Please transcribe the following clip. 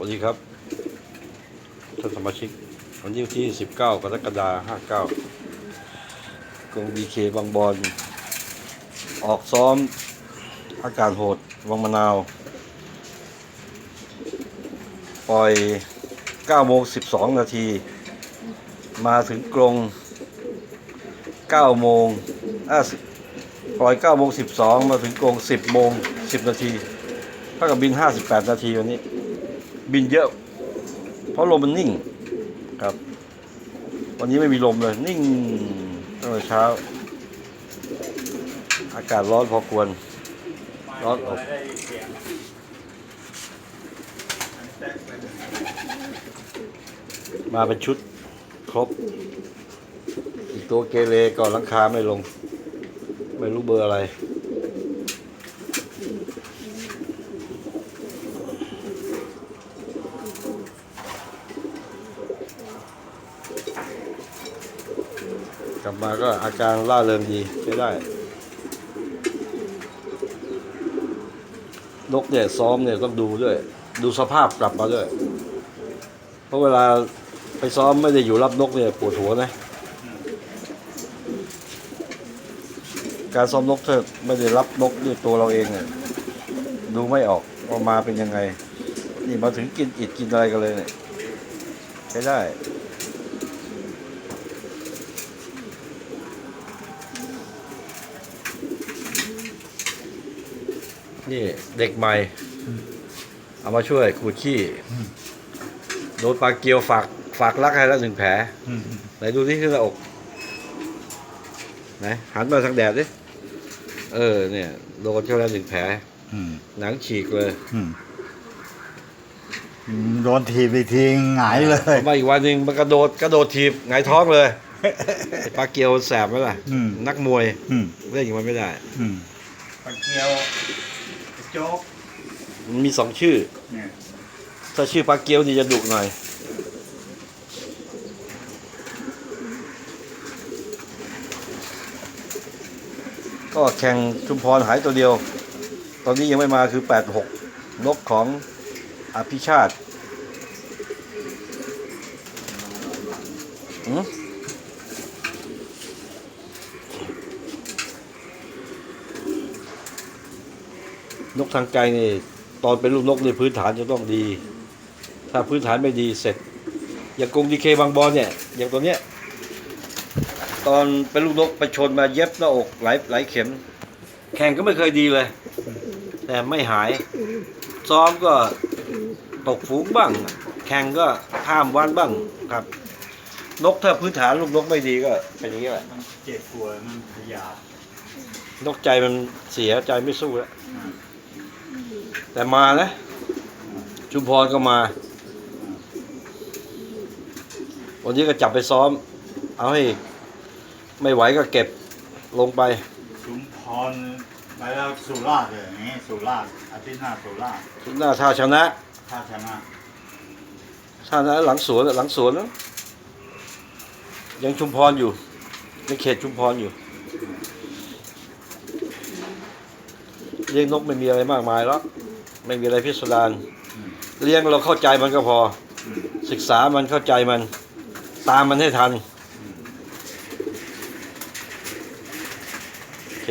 สวัสดีครับ ท่านสมาชิก วันนี้ที่ 19 กรกฎาคม 59กองบีเคบางบอน ออกซ้อมอากาศโหด วังมะนาว ปล่อย 9 โมง 12 นาที มาถึงกรง 9 โมงปล่อย 9 โมง 12 มาถึงกรง 10 โมง 10 นาทีเท่ากับบิน 58 นาทีวันนี้ บินเยอะ เพราะลมมันนิ่งครับ วันนี้ไม่มีลมเลย นิ่งตั้งแต่เช้า อากาศร้อนพอควร ร้อนอบมาเป็นชุดครบ อีกตัวเกเรก่อนลังคาไม่ลง ไม่รู้เบอร์อะไร ลับมาก็อาการล่าเริงดีใช้ได้นกเนี่ยซ้อมเนี่ยต้องดูด้วย ดูสภาพกลับมาด้วย เพราะเวลาไปซ้อมไม่ได้อยู่รับนกเนี่ยปวดหัวนะ การซ้อมนกถ้าไม่ได้รับนกด้วยตัวเราเองเนี่ยดูไม่ออกว่ามาเป็นยังไง นี่มาถึงกินอิดกินอะไรกันเลยเนี่ยใช้ได้ นี่เด็กใหม่ เอามาช่วยขูดขี้โดนปลาเกียวฝากฝากรักให้แล้วหนึ่งแผลไหนดูที่ขึ้นหน้าอกไหนหันมาทางแดดดิเออ เนี่ยโดนเข้าแล้วหนึ่งแผลหนังฉีกเลยโดนทีบอีกทีหงายเลยพอมาอีกวันหนึ่งมันกระโดดกระโดดถีบหงายท้องเลยไอ้ปลาเกียวแสบไหมล่ะอืมนักมวยอืมเล่นอย่างมันไม่ได้อืมปลาเกียว โจ๊กมันมีสองชื่อ เนี่ยถ้าชื่อปลาเกียวนี่จะดุหน่อย ก็แข่งชุมพรหายตัวเดียว ตอนนี้ยังไม่มาคือ 86 นกของอภิชาติหืม นกทางไกลนี่ตอนเป็นลูกนกในพื้นฐานจะต้องดี ถ้าพื้นฐานไม่ดีเสร็จ อย่างกรงดีเคบางบอลเนี่ย อย่างตัวเนี้ย ตอนเป็นลูกนกไปชนมาเย็บหน้าอกหลายหลายเข็ม แข่งก็ไม่เคยดีเลย แต่ไม่หาย ซ้อมก็ตกฝูงบ้าง แข่งก็ข้ามวันบ้างครับ นกถ้าพื้นฐานลูกนกไม่ดีก็เป็นอย่างนี้แหละมันเจ็บปวดมันพยาธินกใจมันเสียใจไม่สู้แล้ว แต่มานะชุมพรก็มา วันนี้ก็จับไปซ้อม เอาให้ไม่ไหวก็เก็บลงไป ชุมพรไปแล้วสุราษฎร์เลยอย่างนี้สุราษฎร์อาทิตย์หน้าสุราษฎร์ชุดหน้าท่าชนะถ้าชนะท่าชนะหลังสวนหลังสวนนะยังชุมพรอยู่ในเขตชุมพรอยู่เลี้ยงนกไม่มีอะไรมากมายหรอก ไม่มีอะไรพิสดารเลี้ยงเราเข้าใจมันก็พออืมศึกษามันเข้าใจมัน ตามมันให้ทันโอเค